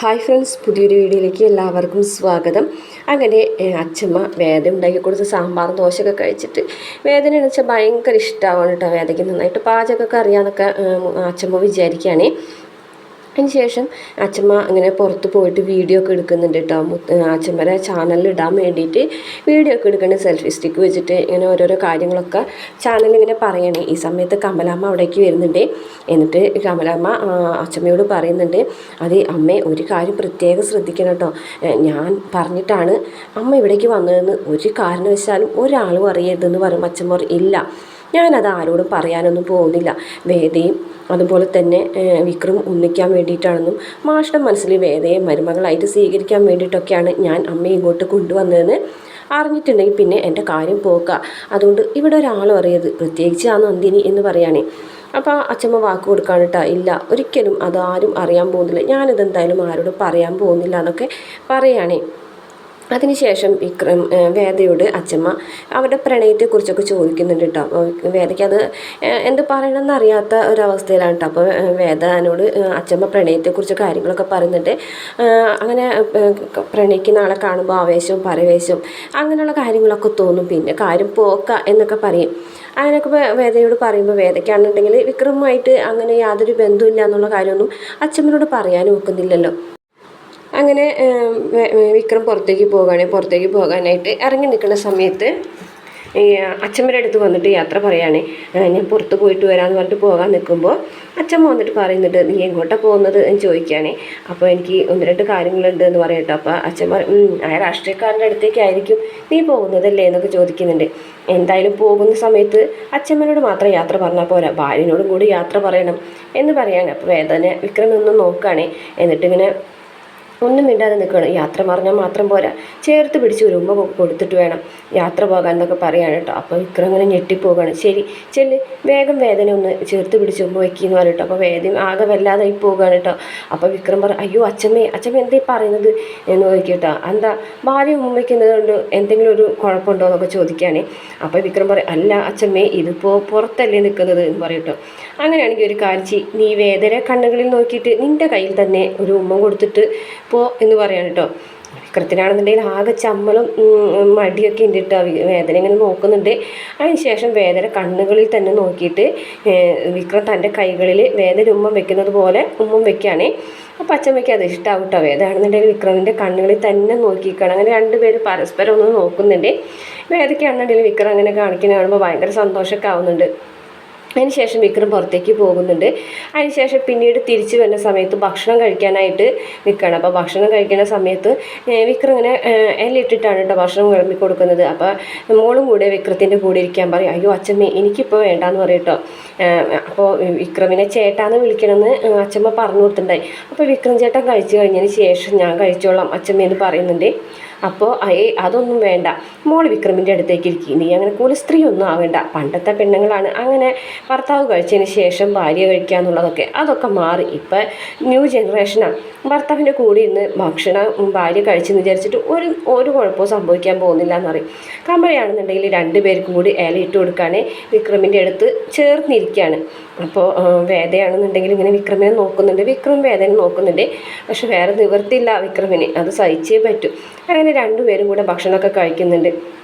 Hi friends പുതിയൊരു വീഡിയോയിലേക്ക് എല്ലാവർക്കും സ്വാഗതം. അങ്ങനെ അച്ഛമ്മ വേദന ഉണ്ടാക്കി കൊടുത്ത് സാമ്പാറും ദോശയൊക്കെ കഴിച്ചിട്ട് വേദന എന്ന് വെച്ചാൽ ഭയങ്കര ഇഷ്ടമാണ് കേട്ടോ വേദയ്ക്ക് നന്നായിട്ട് പാചകമൊക്കെ അറിയാമെന്നൊക്കെ അച്ഛമ്മ വിചാരിക്കുകയാണേ അതിന് ശേഷം അച്ഛമ്മ അങ്ങനെ പുറത്ത് പോയിട്ട് വീഡിയോ ഒക്കെ എടുക്കുന്നുണ്ട് കേട്ടോ അച്ഛമ്മയുടെ ചാനലിൽ ഇടാൻ വേണ്ടിയിട്ട് വീഡിയോ ഒക്കെ എടുക്കണേ സെൽഫി സ്റ്റിക്ക് വെച്ചിട്ട് ഇങ്ങനെ ഓരോരോ കാര്യങ്ങളൊക്കെ ചാനലിൽ ഇങ്ങനെ പറയണേ. ഈ സമയത്ത് കമലാമ്മ അവിടേക്ക് വരുന്നുണ്ട്. എന്നിട്ട് കമലാമ്മ അച്ഛമ്മയോട് പറയുന്നുണ്ട് അത് അമ്മേ ഒരു കാര്യം പ്രത്യേകം ശ്രദ്ധിക്കണം കേട്ടോ ഞാൻ പറഞ്ഞിട്ടാണ് അമ്മ ഇവിടേക്ക് വന്നതെന്ന്. ഒരു കാരണവശാലും ഒരാളും അറിയരുതെന്ന് പറയുമ്പോൾ അച്ഛമ്മ ഇല്ല ഞാനത് ആരോടും പറയാനൊന്നും പോകുന്നില്ല. വേദയും അതുപോലെ തന്നെ വിക്രം ഒന്നിക്കാൻ വേണ്ടിയിട്ടാണെന്നും മാഷ്ടം മനസ്സിൽ വേദയെ മരുമകളായിട്ട് സ്വീകരിക്കാൻ വേണ്ടിയിട്ടൊക്കെയാണ് ഞാൻ അമ്മയെ ഇങ്ങോട്ട് കൊണ്ടുവന്നതെന്ന് അറിഞ്ഞിട്ടുണ്ടെങ്കിൽ പിന്നെ എന്റെ കാര്യം പോക്ക. അതുകൊണ്ട് ഇവിടെ ഒരാളും അറിയരുത്. പ്രത്യേകിച്ച് ആ നന്ദിനി എന്ന് പറയുകയാണേ അപ്പോൾ അച്ഛമ്മ വാക്ക് കൊടുക്കാൻ കേട്ടോ ഇല്ല ഒരിക്കലും അതാരും അറിയാൻ പോകുന്നില്ല. ഞാനിതെന്തായാലും ആരോടും പറയാൻ പോകുന്നില്ല എന്നൊക്കെ പറയുകയാണേ അതിനുശേഷം വിക്രം വേദയോട് അച്ഛമ്മ അവരുടെ പ്രണയത്തെക്കുറിച്ചൊക്കെ ചോദിക്കുന്നുണ്ട് കേട്ടോ വേദയ്ക്ക് അത് എന്ത് പറയണമെന്ന് അറിയാത്ത ഒരവസ്ഥയിലാണ് കേട്ടോ അപ്പോൾ വേദാനോട് അച്ഛമ്മ പ്രണയത്തെക്കുറിച്ച് കാര്യങ്ങളൊക്കെ പറയുന്നുണ്ട്. അങ്ങനെ പ്രണയിക്കുന്ന ആളെ കാണുമ്പോൾ ആവേശവും പരവേശവും അങ്ങനെയുള്ള കാര്യങ്ങളൊക്കെ തോന്നും. പിന്നെ കാര്യം പോക്ക എന്നൊക്കെ പറയും. അങ്ങനെയൊക്കെ വേദയോട് പറയുമ്പോൾ വേദയ്ക്കാണെന്നുണ്ടെങ്കിൽ വിക്രമുമായിട്ട് അങ്ങനെ യാതൊരു ബന്ധമില്ല എന്നുള്ള കാര്യമൊന്നും അച്ഛമ്മനോട് പറയാനും ഒക്കുന്നില്ലല്ലോ. അങ്ങനെ വിക്രം പുറത്തേക്ക് പോവുകയാണ്. പുറത്തേക്ക് പോകാനായിട്ട് ഇറങ്ങി നിൽക്കുന്ന സമയത്ത് അച്ഛമ്മയുടെ അടുത്ത് വന്നിട്ട് യാത്ര പറയുകയാണ് ഞാൻ പുറത്ത് പോയിട്ട് വരാമെന്ന് പറഞ്ഞിട്ട് പോകാൻ നിൽക്കുമ്പോൾ അച്ഛമ്മ വന്നിട്ട് പറയുന്നുണ്ട് നീ എങ്ങോട്ടാണ് പോകുന്നത്? എന്ന് ചോദിക്കുകയാണ്. അപ്പോൾ എനിക്ക് ഒന്ന് രണ്ട് കാര്യങ്ങളുണ്ട് എന്ന് പറയട്ടോ അപ്പോൾ അച്ഛമ്മ ആ രാഷ്ട്രീയക്കാരന്റെ അടുത്തേക്കായിരിക്കും നീ പോകുന്നതല്ലേ? എന്നൊക്കെ ചോദിക്കുന്നുണ്ട്. എന്തായാലും പോകുന്ന സമയത്ത് അച്ഛമ്മനോട് മാത്രം യാത്ര പറഞ്ഞാൽ പോരാ. ഭാര്യനോടും കൂടി യാത്ര പറയണം എന്ന് പറയാണ്. അപ്പോൾ വേദന വിക്രം ഒന്ന് നോക്കുകയാണ്. എന്നിട്ടിങ്ങനെ ഒന്നും മിണ്ടാതെ നിൽക്കണം യാത്ര പറഞ്ഞാൽ മാത്രം പോരാ. ചേർത്ത് പിടിച്ച് ഒരു ഉമ്മ കൊടുത്തിട്ട് വേണം യാത്ര പോകാൻ എന്നൊക്കെ പറയാണ് കേട്ടോ. അപ്പോൾ വിക്രം ഇങ്ങനെ ഞെട്ടിപ്പോകാണ് ശരി ചെല്ല്. വേഗം വേദന ഒന്ന് ചേർത്ത് പിടിച്ച് ഉമ്മ വയ്ക്കിന്ന് കേട്ടോ. അപ്പോൾ വേദന ആകെ വല്ലാതായി പോകുകയാണ് കേട്ടോ. അപ്പോൾ വിക്രം പറ അയ്യോ അച്ഛമ്മേ അച്ഛമ്മ എന്തേ പറയുന്നത്? എന്ന് ചോദിക്കും എന്താ ഭാര്യ ഉമ്മ വയ്ക്കുന്നത് കൊണ്ട് എന്തെങ്കിലും ഒരു കുഴപ്പമുണ്ടോ? എന്നൊക്കെ ചോദിക്കുകയാണേ അപ്പോൾ വിക്രം പറയും അല്ല അച്ഛമ്മേ ഇതിപ്പോൾ പുറത്തല്ലേ നിൽക്കുന്നത് എന്ന് പറയും കേട്ടോ. അങ്ങനെയാണെങ്കിൽ ഒരു കാഴ്ച നീ വേദന കണ്ണുകളിൽ നോക്കിയിട്ട് നിന്റെ കയ്യിൽ തന്നെ ഒരു ഉമ്മ കൊടുത്തിട്ട് പോ എന്ന് പറയാണ് കേട്ടോ വിക്രത്തിനാണെന്നുണ്ടെങ്കിൽ ആകെ ചമ്മലും മടിയൊക്കെ ഉണ്ട് കേട്ടോ വേദന ഇങ്ങനെ നോക്കുന്നുണ്ട്. അതിന് ശേഷം വേദന കണ്ണുകളിൽ തന്നെ നോക്കിയിട്ട് വിക്രം തന്റെ കൈകളിൽ വേദന ഉമ്മ വെക്കുന്നത് പോലെ ഉമ്മം വെക്കുകയാണ് അപ്പം അച്ഛമ്മയ്ക്ക് അത് ഇഷ്ടമാവും കേട്ടോ വേദനാണെന്നുണ്ടെങ്കിൽ വിക്രമിന്റെ കണ്ണുകളിൽ തന്നെ നോക്കിക്കണം അങ്ങനെ രണ്ടുപേരും പരസ്പരം ഒന്ന് നോക്കുന്നുണ്ട്. വേദയ്ക്കാണെന്നുണ്ടെങ്കിൽ വിക്രം അങ്ങനെ കാണിക്കുന്ന കാണുമ്പോൾ ഭയങ്കര സന്തോഷമൊക്കെ ആവുന്നുണ്ട്. അതിനുശേഷം വിക്രം പുറത്തേക്ക് പോകുന്നുണ്ട്. അതിനുശേഷം പിന്നീട് തിരിച്ചു വരുന്ന സമയത്ത് ഭക്ഷണം കഴിക്കാനായിട്ട് നിൽക്കുകയാണ് അപ്പോൾ ഭക്ഷണം കഴിക്കുന്ന സമയത്ത് വിക്രം ഇങ്ങനെ എല്ലിട്ടിട്ടാണ് കേട്ടോ ഭക്ഷണം വിളമ്പി കൊടുക്കുന്നത്. അപ്പോൾ മോളും കൂടെ വിക്രത്തിന്റെ കൂടെ ഇരിക്കാൻ പറയും അയ്യോ അച്ഛമ്മ എനിക്കിപ്പോൾ വേണ്ടാന്ന് പറയും അപ്പോൾ വിക്രമിനെ ചേട്ടാന്ന് വിളിക്കണമെന്ന് അച്ഛമ്മ പറഞ്ഞു കൊടുത്തിട്ടുണ്ടായി. അപ്പോൾ വിക്രം ചേട്ടൻ കഴിച്ചു കഴിഞ്ഞതിന് ശേഷം ഞാൻ കഴിച്ചോളാം അച്ഛമ്മ എന്ന് പറയുന്നുണ്ട്. അപ്പോൾ ഏ അതൊന്നും വേണ്ട. മോൾ വിക്രമിന്റെ അടുത്തേക്ക് ഇരിക്കും. നീ അങ്ങനെ കുലസ്ത്രീ ഒന്നും ആവേണ്ട. പണ്ടത്തെ പെണ്ണുങ്ങളാണ് അങ്ങനെ ഭർത്താവ് കഴിച്ചതിന് ശേഷം ഭാര്യ കഴിക്കുക എന്നുള്ളതൊക്കെ അതൊക്കെ മാറി. ഇപ്പം ന്യൂ ജനറേഷനാണ് ഭർത്താവിന്റെ കൂടെ ഇന്ന് ഭക്ഷണം ഭാര്യ കഴിച്ചെന്ന് വിചാരിച്ചിട്ട് ഒരു ഒരു കുഴപ്പവും സംഭവിക്കാൻ പോകുന്നില്ല എന്ന് പറയും കമഴയാണെന്നുണ്ടെങ്കിൽ രണ്ട് പേർക്കും കൂടി ഇട്ട് കൊടുക്കാനേ വിക്രമിന്റെ അടുത്ത് ചേർന്നിരിക്കുകയാണ് അപ്പോൾ വേദയാണെന്നുണ്ടെങ്കിൽ ഇങ്ങനെ വിക്രമിനെ നോക്കുന്നുണ്ട്. വിക്രം വേദനെ നോക്കുന്നുണ്ട്. പക്ഷെ വേറെ നിവൃത്തിയില്ല വിക്രമിന്. അത് സഹിച്ചേ പറ്റൂ. അങ്ങനെ രണ്ടുപേരും കൂടെ ഭക്ഷണമൊക്കെ കഴിക്കുന്നുണ്ട്.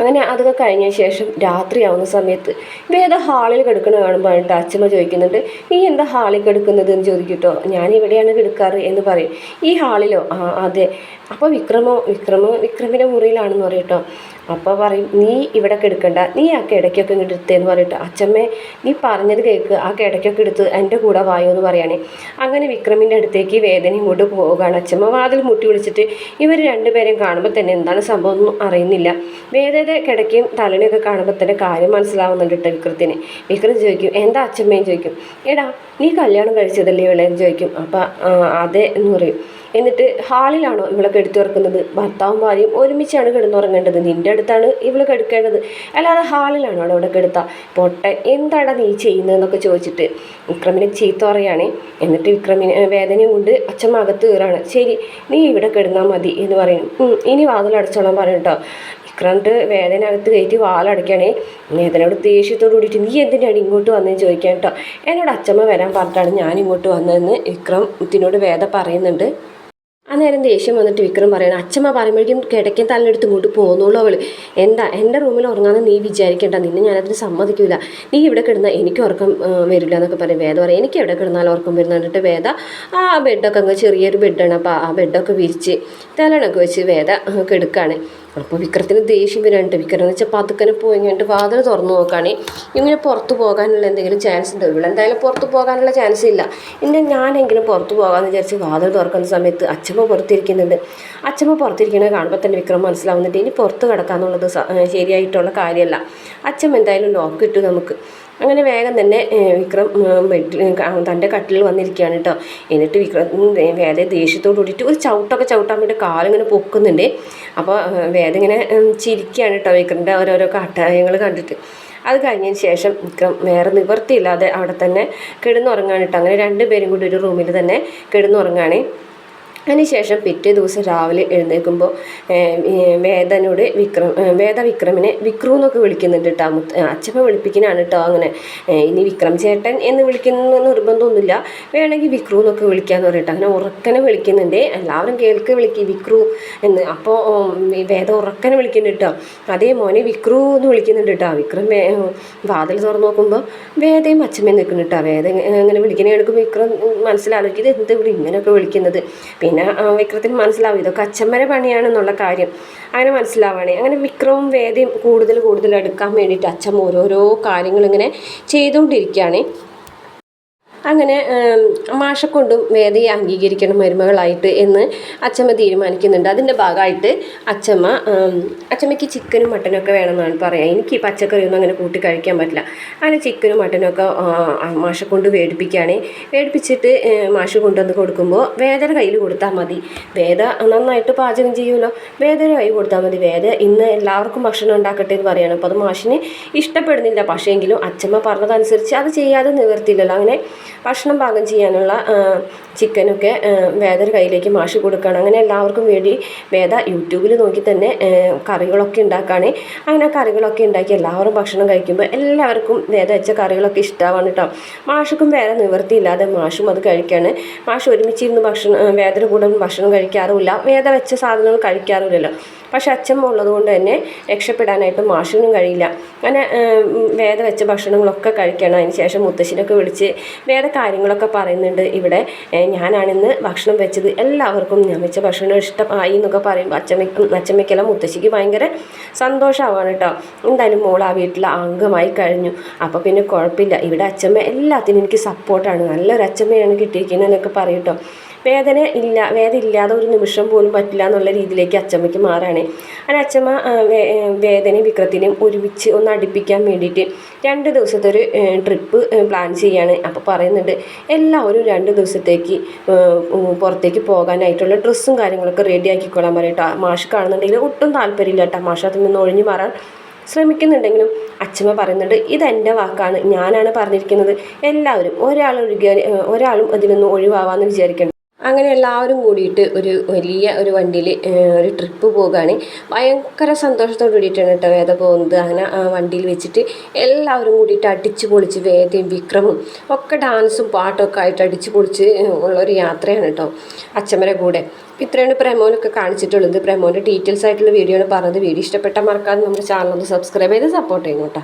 അങ്ങനെ അതൊക്കെ കഴിഞ്ഞ ശേഷം രാത്രിയാവുന്ന സമയത്ത് വേദ ഹാളിൽ കിടക്കണ എന്റെ അച്ഛമ്മ ചോദിക്കുന്നുണ്ട് നീ എന്താ ഹാളിൽ കിടക്കുന്നത്? എന്ന് ചോദിക്കട്ടോ. ഞാൻ ഇവിടെയാണ് കിടക്കാറ് എന്ന് പറയും. ഈ ഹാളിലോ? ആ അതെ. അപ്പോൾ വിക്രമോ വിക്രമോ വിക്രമിന്റെ മുറിയിലാണെന്ന് പറയട്ടോ അപ്പോൾ പറയും നീ ഇവിടെ കിടക്കണ്ട. നീ ആ കിടക്കൊക്കെ ഇങ്ങോട്ട് എടുത്തേന്ന് പറഞ്ഞിട്ട് അച്ഛമ്മേ നീ പറഞ്ഞത് കേൾക്ക് ആ കിടക്കൊക്കെ എടുത്ത് എന്റെ കൂടെ വായോ എന്ന് പറയുകയാണെ അങ്ങനെ വിക്രമിന്റെ അടുത്തേക്ക് വേദന ഇങ്ങോട്ട് പോവുകയാണ്. അച്ഛമ്മ വാതിൽ മുട്ടി വിളിച്ചിട്ട് ഇവർ രണ്ടുപേരെയും കാണുമ്പോൾ തന്നെ എന്താണ് സംഭവം ഒന്നും അറിയുന്നില്ല. വേദയുടെ കിടക്കയും തലനെയൊക്കെ കാണുമ്പോൾ തന്നെ കാര്യം മനസ്സിലാവുന്നുണ്ട് കേട്ടോ വിക്രത്തിന്. വിക്രം ചോദിക്കും എന്താ അച്ഛമ്മയും ചോദിക്കും. എടാ നീ കല്യാണം കഴിച്ചതല്ലേ ഇവളെന്ന് ചോദിക്കും. അപ്പം അതെ എന്ന് പറയും. എന്നിട്ട് ഹാളിലാണോ ഇവളൊക്കെ കെടുത്തിറക്കുന്നത് ഭർത്താവും ഭാര്യയും ഒരുമിച്ചാണ് കിടന്നുറങ്ങേണ്ടത്. നിന്റെ അടുത്താണ് ഇവളെ കിടക്കേണ്ടത്. അല്ലാതെ ഹാളിലാണോ അവിടെ കെടുത്ത പൊട്ട എന്താടാ നീ ചെയ്യുന്നതെന്നൊക്കെ ചോദിച്ചിട്ട് വിക്രമിനെ ചീത്ത പറയുകയാണ്. എന്നിട്ട് വിക്രമിനെ വേദനയും കൊണ്ട് അച്ഛൻ അകത്ത് കയറാണ് ശരി നീ ഇവിടെ കിടന്നാൽ മതി എന്ന് പറയും. "ഉം, ഇനി വാതിലടച്ചോളാൻ പറയും കേട്ടോ. വിക്രമിട്ട് വേദന അകത്ത് കയറ്റി വാലടയ്ക്കണേ വേദനയോട് ദേഷ്യത്തോട് കൂടിയിട്ട് നീ എന്തിനാണ് ഇങ്ങോട്ട് വന്നതെന്ന് ചോദിക്കാൻ കേട്ടോ. എന്നോട് അച്ഛമ്മ വരാൻ പറഞ്ഞിട്ടാണ് ഞാൻ ഇങ്ങോട്ട് വന്നതെന്ന് വിക്രം ഇതിനോട് വേദ പറയുന്നുണ്ട്. അന്നേരം ദേഷ്യം വന്നിട്ട് വിക്രം പറയണം അച്ഛമ്മ പറയുമ്പോഴേക്കും കിടക്കൻ തലനെടുത്ത് ഇങ്ങോട്ട് പോകുന്നുള്ളൂ അവൾ. എന്താ എന്റെ റൂമിൽ ഉറങ്ങാന്ന് നീ വിചാരിക്കേണ്ട നിന്നെ ഞാനതിന് സമ്മതിക്കില്ല നീ ഇവിടെ കിടന്ന എനിക്ക് ഉറക്കം വരില്ല എന്നൊക്കെ പറയും. വേദ പറയും എനിക്ക് എവിടെ കിടന്നാലും ഉറക്കം വരുന്ന കണ്ടിട്ട് വേദ ആ ബെഡൊക്കെ അങ്ങ് ചെറിയൊരു ബെഡാണ് അപ്പോൾ ആ ബെഡൊക്കെ വിരിച്ച് തലണൊക്കെ വെച്ച് വേദ കിടക്കുകയാണ് അപ്പോൾ വിക്രത്തിന് ദേഷ്യം വരാനുണ്ട്. വിക്രം എന്ന് വെച്ചാൽ പതുക്കനെ പോയി കഴിഞ്ഞിട്ട് വാതിൽ തുറന്നു നോക്കുകയാണെങ്കിൽ ഇങ്ങനെ പുറത്ത് പോകാനുള്ള എന്തെങ്കിലും ചാൻസ് ഉണ്ടോ? ഇവിടെ എന്തായാലും പുറത്ത് പോകാനുള്ള ചാൻസ് ഇല്ല. ഇന്ന് ഞാനെങ്കിലും പുറത്ത് പോകാമെന്ന് വിചാരിച്ച് വാതിൽ തുറക്കുന്ന സമയത്ത് അച്ഛമ്മ പുറത്തിരിക്കുന്നുണ്ട്. അച്ഛമ്മ പുറത്തിരിക്കുന്നത് കാണുമ്പോൾ തന്നെ വിക്രം മനസ്സിലാവുന്നുണ്ട് ഇനി പുറത്ത് കിടക്കാന്നുള്ളത് ശരിയായിട്ടുള്ള കാര്യമല്ല. അച്ഛമ്മ എന്തായാലും ലോക്ക് ഇട്ടു നമുക്ക്. അങ്ങനെ വേഗം തന്നെ വിക്രം ബെഡ് തന്റെ കട്ടിൽ വന്നിരിക്കുകയാണ് കേട്ടോ. എന്നിട്ട് വിക്രം വേദ ദേഷ്യത്തോട് കൂടിയിട്ട് ഒരു ചവിട്ടൊക്കെ ചവിട്ടാൻ വേണ്ടി കാലിങ്ങനെ പൊക്കുന്നുണ്ട്. അപ്പോൾ വേദ ഇങ്ങനെ ചിരിക്കുകയാണ് കേട്ടോ വിക്രമിന്റെ ഓരോരോ കാട്ടായങ്ങൾ കണ്ടിട്ട്. അത് കഴിഞ്ഞതിന് ശേഷം വിക്രം വേറെ നിവൃത്തിയില്ലാതെ അവിടെ തന്നെ കിടന്നുറങ്ങാണ് കേട്ടോ. അങ്ങനെ രണ്ടുപേരും കൂടി ഒരു റൂമിൽ തന്നെ കിടന്നുറങ്ങാണ് അതിനുശേഷം പിറ്റേ ദിവസം രാവിലെ എഴുന്നേൽക്കുമ്പോൾ വേദനോട് വിക്രം വേദ വിക്രമിനെ വിക്രു എന്നൊക്കെ വിളിക്കുന്നുണ്ട് കേട്ടോ അച്ഛമ്മ വിളിപ്പിക്കുന്നതാണ് കേട്ടോ അങ്ങനെ. ഇനി വിക്രം ചേട്ടൻ എന്ന് വിളിക്കുന്ന നിർബന്ധമൊന്നുമില്ല. വേണമെങ്കിൽ വിക്രു എന്നൊക്കെ വിളിക്കാന്ന് പറയട്ടെ അങ്ങനെ ഉറക്കനെ വിളിക്കുന്നുണ്ട്. എല്ലാവരും കേൾക്ക് വിളിക്കും വിക്രു എന്ന്. അപ്പോൾ വേദ ഉറക്കനെ വിളിക്കുന്നുണ്ട് കേട്ടോ അതേ മോനെ വിക്രു എന്ന് വിളിക്കുന്നുണ്ട് കേട്ടോ വിക്രം വാതിൽ തുറന്ന് നോക്കുമ്പോൾ വേദയും അച്ഛമ്മയും നിൽക്കുന്നുണ്ട് കേട്ടോ വേദ അങ്ങനെ വിളിക്കണേ എടുക്കുമ്പോൾ വിക്രം മനസ്സിലാലോചിക്കും ഇത് എന്ത് ഇവിടെ ഇങ്ങനെയൊക്കെ വിളിക്കുന്നത്? പിന്നെ വിക്രത്തിന് മനസ്സിലാവും ഇതൊക്കെ അച്ഛമ്മരെ പണിയാണെന്നുള്ള കാര്യം. അങ്ങനെ മനസ്സിലാവുകയാണ് അങ്ങനെ വിക്രവും വേദയും കൂടുതൽ കൂടുതൽ എടുക്കാൻ വേണ്ടിയിട്ട് അച്ഛമ്മ ഓരോരോ കാര്യങ്ങളിങ്ങനെ ചെയ്തുകൊണ്ടിരിക്കുകയാണ്. അങ്ങനെ മാഷക്കൊണ്ടും മാഷെക്കൊണ്ടും വേദയെ അംഗീകരിക്കണം മരുമകളായിട്ട് എന്ന് അച്ചമ്മ തീരുമാനിക്കുന്നുണ്ട്. അതിന്റെ ഭാഗമായിട്ട് അച്ചമ്മ അച്ചമ്മയ്ക്ക് ചിക്കനും മട്ടനും ഒക്കെ വേണമെന്നാണ് പറയുക എനിക്ക് പച്ചക്കറിയൊന്നും അങ്ങനെ കൂട്ടി കഴിക്കാൻ പറ്റില്ല. അങ്ങനെ ചിക്കനും മട്ടനും ഒക്കെ മാഷെ കൊണ്ട് വേടിപ്പിക്കുകയാണ്. വേടിപ്പിച്ചിട്ട് മാഷ് കൊണ്ടുവന്ന് കൊടുക്കുമ്പോൾ വേദയുടെ കയ്യിൽ കൊടുത്താൽ മതി. വേദ നന്നായിട്ട് പാചകം ചെയ്യുമല്ലോ. വേദയുടെ കൈ കൊടുത്താൽ മതി. വേദ ഇന്ന് എല്ലാവർക്കും ഭക്ഷണം ഉണ്ടാക്കട്ടെ എന്ന് പറയുകയാണ് അപ്പോൾ അത് മാഷിന് ഇഷ്ടപ്പെടുന്നില്ല. പക്ഷേ എങ്കിലും അച്ചമ്മ പറഞ്ഞതനുസരിച്ച് അത് ചെയ്യാതെ നിവർത്തിയില്ലല്ലോ. അങ്ങനെ ഭക്ഷണം പാകം ചെയ്യാനുള്ള ചിക്കനൊക്കെ വേദയുടെ കയ്യിലേക്ക് മാഷ് കൊടുക്കുകയാണ്. അങ്ങനെ എല്ലാവർക്കും വേണ്ടി വേദ യൂട്യൂബിൽ നോക്കി തന്നെ കറികളൊക്കെ ഉണ്ടാക്കുകയാണ്. അങ്ങനെ കറികളൊക്കെ ഉണ്ടാക്കി എല്ലാവരും ഭക്ഷണം കഴിക്കുമ്പോൾ എല്ലാവർക്കും വേദ വെച്ച കറികളൊക്കെ ഇഷ്ടമാണ് കേട്ടോ. മാഷക്കും വേറെ നിവൃത്തിയില്ലാതെ മാഷും അത് കഴിക്കുകയാണ്. മാഷ് ഒരുമിച്ചിരുന്ന് ഭക്ഷണം വേദയുടെ കൂടെ ഭക്ഷണം കഴിക്കാറുമില്ല. വേദ വെച്ച സാധനങ്ങൾ കഴിക്കാറുമില്ലല്ലോ. പക്ഷെ അച്ഛമ്മ ഉള്ളത് കൊണ്ട് തന്നെ രക്ഷപ്പെടാനായിട്ട് മാഷിനും കഴിയില്ല. അങ്ങനെ വേദ വെച്ച ഭക്ഷണങ്ങളൊക്കെ കഴിക്കണം അതിന് ശേഷം മുത്തശ്ശിനൊക്കെ വിളിച്ച് വേദ കാര്യങ്ങളൊക്കെ പറയുന്നുണ്ട്. ഇവിടെ ഞാനാണിന്ന് ഭക്ഷണം വെച്ചത് എല്ലാവർക്കും ഞാൻ വെച്ച ഭക്ഷണം ഇഷ്ടമായി എന്നൊക്കെ പറയുമ്പോൾ അച്ഛമ്മയ്ക്കും അച്ഛമ്മയ്ക്കെല്ലാം മുത്തശ്ശിക്ക് ഭയങ്കര സന്തോഷമാവാണ് കേട്ടോ എന്തായാലും മോൾ ആ വീട്ടിലെ അംഗമായി കഴിഞ്ഞു. അപ്പോൾ പിന്നെ കുഴപ്പമില്ല. ഇവിടെ അച്ഛമ്മ എല്ലാത്തിനും എനിക്ക് സപ്പോർട്ടാണ് നല്ലൊരു അച്ഛമ്മയാണ് കിട്ടിയിരിക്കുന്നത് എന്നൊക്കെ പറയും കേട്ടോ വേദന ഇല്ല വേദന ഇല്ലാതെ ഒരു നിമിഷം പോലും പറ്റില്ല എന്നുള്ള രീതിയിലേക്ക് അച്ചമ്മയ്ക്ക് മാറാണ്. അങ്ങനെ അച്ചമ്മ വേദനയും വിക്രത്തിനെയും ഒരുമിച്ച് ഒന്ന് അടുപ്പിക്കാൻ വേണ്ടിയിട്ട് രണ്ട് ദിവസത്തെ ഒരു ട്രിപ്പ് പ്ലാൻ ചെയ്യാണ്. അപ്പോൾ പറയുന്നുണ്ട് എല്ലാവരും രണ്ട് ദിവസത്തേക്ക് പുറത്തേക്ക് പോകാനായിട്ടുള്ള ഡ്രസ്സും കാര്യങ്ങളൊക്കെ റെഡി ആക്കിക്കൊള്ളാൻ പറയട്ടോ. മാഷ് കാണുന്നുണ്ടെങ്കിൽ ഒട്ടും താല്പര്യമില്ല കേട്ടോ മാഷ് അതിൽ നിന്ന് ഒഴിഞ്ഞു മാറാൻ ശ്രമിക്കുന്നുണ്ടെങ്കിലും അച്ഛമ്മ പറയുന്നുണ്ട് ഇതെന്റെ വാക്കാണ്. ഞാനാണ് പറഞ്ഞിരിക്കുന്നത്. എല്ലാവരും ഒരാൾ ഒരാളും നിന്ന് ഒഴിവാവാന്ന് വിചാരിക്കണം അങ്ങനെ എല്ലാവരും കൂടിയിട്ട് ഒരു വലിയ ഒരു വണ്ടിയിൽ ഒരു ട്രിപ്പ് പോകുകയാണ് ഭയങ്കര സന്തോഷത്തോട് കൂടിയിട്ടാണ് കേട്ടോ വേദ പോകുന്നത്. അങ്ങനെ ആ വണ്ടിയിൽ വെച്ചിട്ട് എല്ലാവരും കൂടിയിട്ട് അടിച്ചു പൊളിച്ച് വേദയും വിക്രമും ഒക്കെ ഡാൻസും പാട്ടൊക്കെ ആയിട്ട് അടിച്ചു പൊളിച്ച് ഉള്ള ഒരു യാത്രയാണ് കേട്ടോ അച്ഛമ്മരെ കൂടെ. ഇത്രയാണ് പ്രമോനൊക്കെ കാണിച്ചിട്ടുള്ളത്. പ്രമോന്റെ ഡീറ്റെയിൽസ് ആയിട്ടുള്ള വീഡിയോ ആണ് പറഞ്ഞത്. വീഡിയോ ഇഷ്ടപ്പെട്ട മറക്കാതെ നമ്മുടെ ചാനൽ ഒന്ന് സബ്സ്ക്രൈബ് ചെയ്ത് സപ്പോർട്ട് ചെയ്യണം കേട്ടോ.